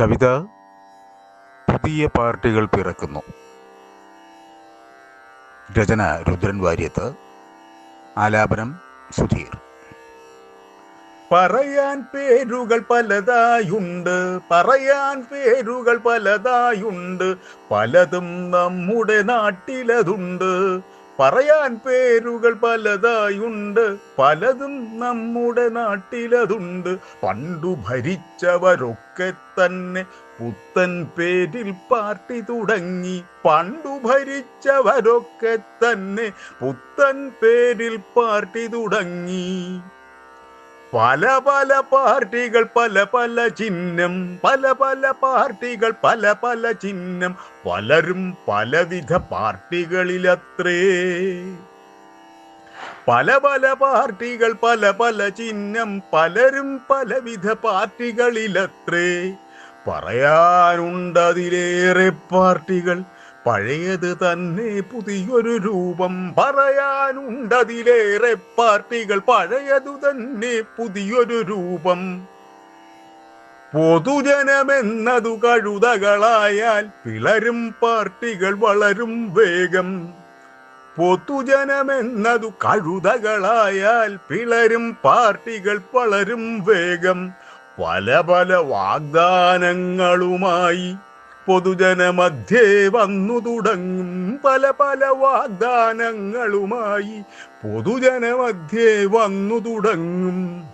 കവിത പുതിയ പാർട്ടികൾ പിറക്കുന്നു. രചന രുദ്രൻ വാര്യത്ത്. ആലാപനം സുധീർ. പറയാൻ പേരുകൾ പലതായുണ്ട്. പറയാൻ പേരുകൾ പലതായുണ്ട്. പലതും നമ്മുടെ നാട്ടിലതുണ്ട്. പറയാൻ പേരുകൾ പലതായുണ്ട്. പലതും നമ്മുടെ നാട്ടിലതുണ്ട്. പണ്ടു ഭരിച്ചവരൊക്കെ തന്നെ പുത്തൻ പേരിൽ പാർട്ടി തുടങ്ങി. പണ്ടു ഭരിച്ചവരൊക്കെ തന്നെ പുത്തൻ പേരിൽ പാർട്ടി തുടങ്ങി. പല പല പാർട്ടികൾ പല പല ചിഹ്നം പല പല പാർട്ടികൾ പല പല ചിഹ്നം പലരും പലവിധ പാർട്ടികളിലത്രേ. പല പല പാർട്ടികൾ പല പല ചിഹ്നം പലരും പലവിധ പാർട്ടികളിലത്രേ. പറയാനുണ്ടതിലേറെ പാർട്ടികൾ പഴയത് തന്നെ പുതിയൊരു രൂപം പറയാനുണ്ടതിലേറെ പാർട്ടികൾ പഴയതു തന്നെ പുതിയൊരു രൂപം. പൊതുജനമെന്നതു കഴുതകളായാൽ പിളരും പാർട്ടികൾ വളരും വേഗം. പൊതുജനമെന്നതു കഴുതകളായാൽ പിളരും പാർട്ടികൾ വളരും വേഗം. പല പല വാഗ്ദാനങ്ങളുമായി പൊതുജനമധ്യേ വന്നു തുടങ്ങും പല പല വാഗ്ദാനങ്ങളുമായി. പൊതുജനമധ്യേ വന്നു തുടങ്ങും.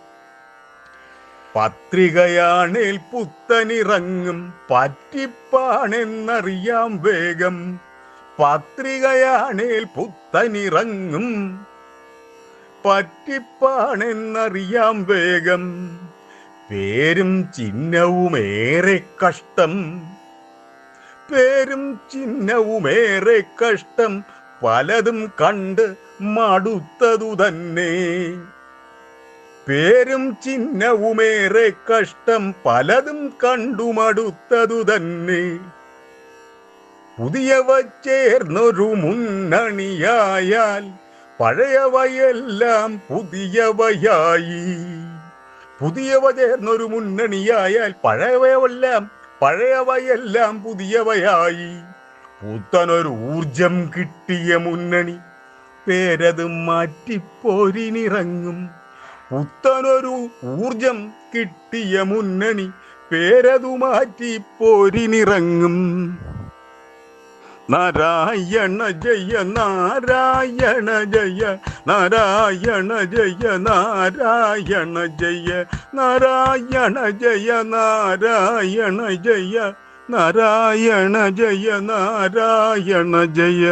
പത്രികയാണേൽ പുത്തനിറങ്ങും. പറ്റിപ്പാണെന്നറിയാം വേഗം. പത്രികയാണേൽ പുത്തനിറങ്ങും. പറ്റിപ്പാണെന്നറിയാം വേഗം. പേരും ചിഹ്നവും ഏറെ കഷ്ടം. പേരും ചിഹ്നവുമേറെ കഷ്ടം പലതും കണ്ട് മടുത്തതു തന്നെ. പേരും ചിഹ്നവുമേറെ കഷ്ടം പലതും കണ്ടു മടുത്തതു തന്നെ. പുതിയവ ചേർന്നൊരു മുന്നണിയായാൽ പഴയവയെല്ലാം പുതിയവയായി. പുതിയവ ചേർന്നൊരു മുന്നണിയായാൽ പഴയവയെല്ലാം പഴയവയെല്ലാം പുതിയവയായി. പുത്തനൊരു ഊർജം കിട്ടിയ മുന്നണി. പേരത് മാറ്റിപ്പോരിനിറങ്ങും. പുത്തനൊരു ഊർജം കിട്ടിയ മുന്നണി. പേരതു മാറ്റിപ്പോരിനിറങ്ങും. നാരായണ ജയ നാരായണ ജയ നാരായണ ജയ നാരായണ ജയ നാരായണ ജയ നാരായണ ജയ നാരായണ ജയ നാരായണ ജയ.